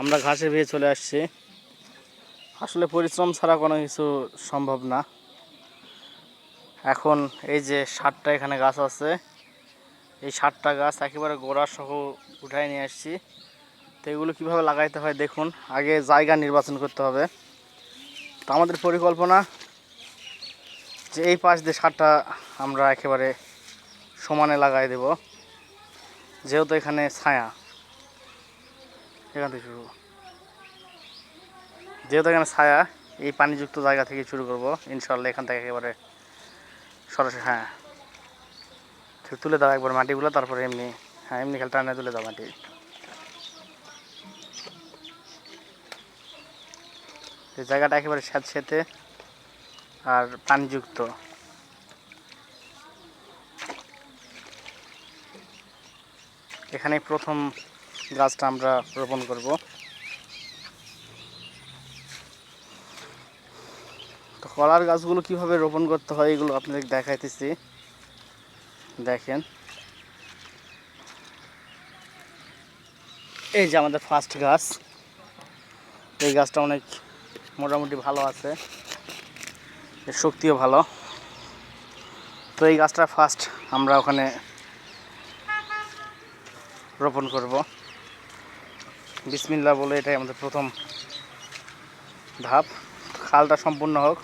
আমরা ঘাসে ভিয়ে চলে আসছি। আসলে পরিশ্রম ছাড়া কোনো কিছু সম্ভব না। এখন এই যে ষাটটা এখানে গাছ আছে, এই ষাটটা গাছ একেবারে গোড়া সহ উঠায় নিয়ে আসছি। তো এগুলো কীভাবে লাগাইতে হয় দেখুন, আগে জায়গা নির্বাচন করতে হবে। তো আমাদের পরিকল্পনা যে এই পাশ দিয়ে সারটা আমরা একেবারে সমানে লাগাই দেব। যেহেতু এখানে ছায়া। এখান থেকে শুরু। যেহেতু এখানে ছায়া, এই পানিযুক্ত জায়গা থেকে শুরু করব। ইনশাল্লাহ এখান থেকে একেবারে সরাসরি হ্যাঁ। তুলে দাও একবার মাটিগুলো, তারপরে এমনি হ্যাঁ এমনি খেলে টানে তুলে দাও মাটি। জায়গাটা একেবারে স্যাঁতস্যাঁতে আর পানিযুক্ত। এখানে প্রথম গাছটা আমরা রোপণ করব। তো কলার গাছগুলো কীভাবে রোপণ করতে হয় এগুলো আপনাদের দেখাইতেছি। দেখেন। এই যে আমাদের ফার্স্ট গাছ। এই গাছটা অনেক মোটামুটি ভালো আছে। এর শক্তিও ভালো। তো এই গাছটা ফার্স্ট আমরা ওখানে রোপণ করব। বিসমিল্লা বলে এটাই আমাদের প্রথম ধাপ। খালটা সম্পূর্ণ হোক।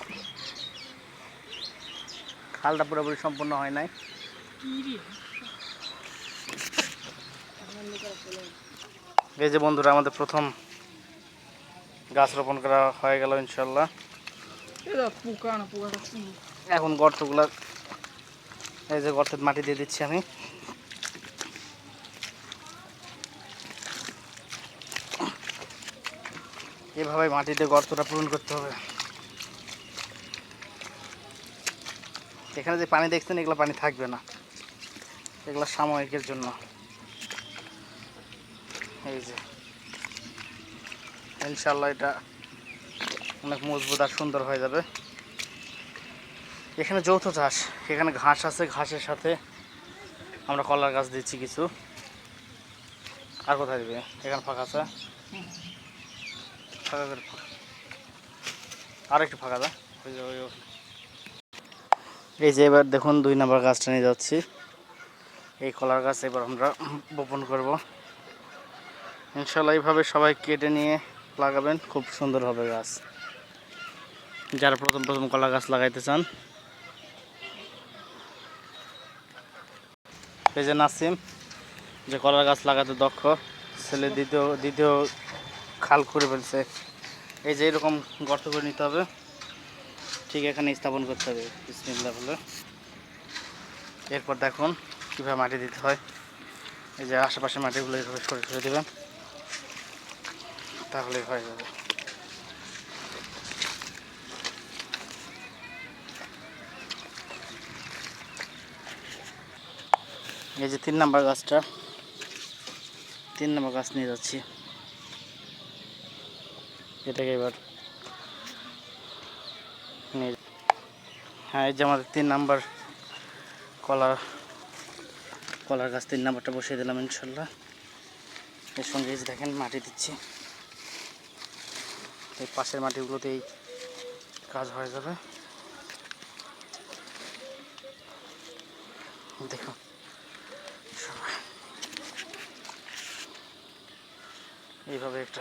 খালটা পুরোপুরি সম্পূর্ণ হয় নাই। এই যে বন্ধুরা, আমাদের প্রথম গাছ রোপণ করা হয়ে গেল ইনশাল্লাহ এখন গর্তগুলো, এই যে গর্তের মাটি দিয়ে দিচ্ছি আমি। এভাবে মাটিতে গর্তটা পূরণ করতে হবে। এখানে যে পানি দেখছেন, এগুলো পানি থাকবে না। এগুলো সাময়িকের জন্য। এই যে। ইনশাল্লাহ এটা অনেক মজবুত আর সুন্দর হয়ে যাবে। এখানে যৌথ চাষ। এখানে ঘাস আছে, ঘাসের সাথে আমরা কলার গাছ দিচ্ছি কিছু। আর কোথায় দিবে? এখানে ফাঁকা আছে? ফাঁকা করে আর একটু ফাঁকা দা এই যে এবার দেখুন, দুই নাম্বার গাছটা নিয়ে যাচ্ছি। এই কলার গাছ এবার আমরা বপন করব। ইনশাল্লাহ এইভাবে সবাই কেটে নিয়ে লাগাবেন, খুব সুন্দর হবে গাছ। যারা প্রথম প্রথম কলা গাছ লাগাইতে চান। এই যে নাসিম, যে কলা গাছ লাগাতে দক্ষ, ছেলে দ্বিতীয় দ্বিতীয় খাল করে ফেলছে। এই যে এরকম গর্ত করে নিতে হবে। ঠিক এখানে স্থাপন করতে হবে, বিসমিল্লাহ বলে। এরপর দেখুন কীভাবে মাটি দিতে হয়। এই যে আশেপাশে মাটিগুলো এইভাবে সরে সরে দেবেন। তাহলে হয়ে যাবে। এই যে তিন নাম্বার গাছটা, তিন নাম্বার গাছ নিয়ে যাচ্ছি। এটাকে এবার হ্যাঁ এই যে আমাদের তিন নাম্বার কলা কলার গাছ তিন নাম্বারটা বসিয়ে দিলাম ইনশাল্লাহ। এর সঙ্গে এই দেখেন মাটি দিচ্ছি। এই পাশের মাটিগুলোতেই কাজ হয়ে যাবে। দেখুন। এইভাবে একটা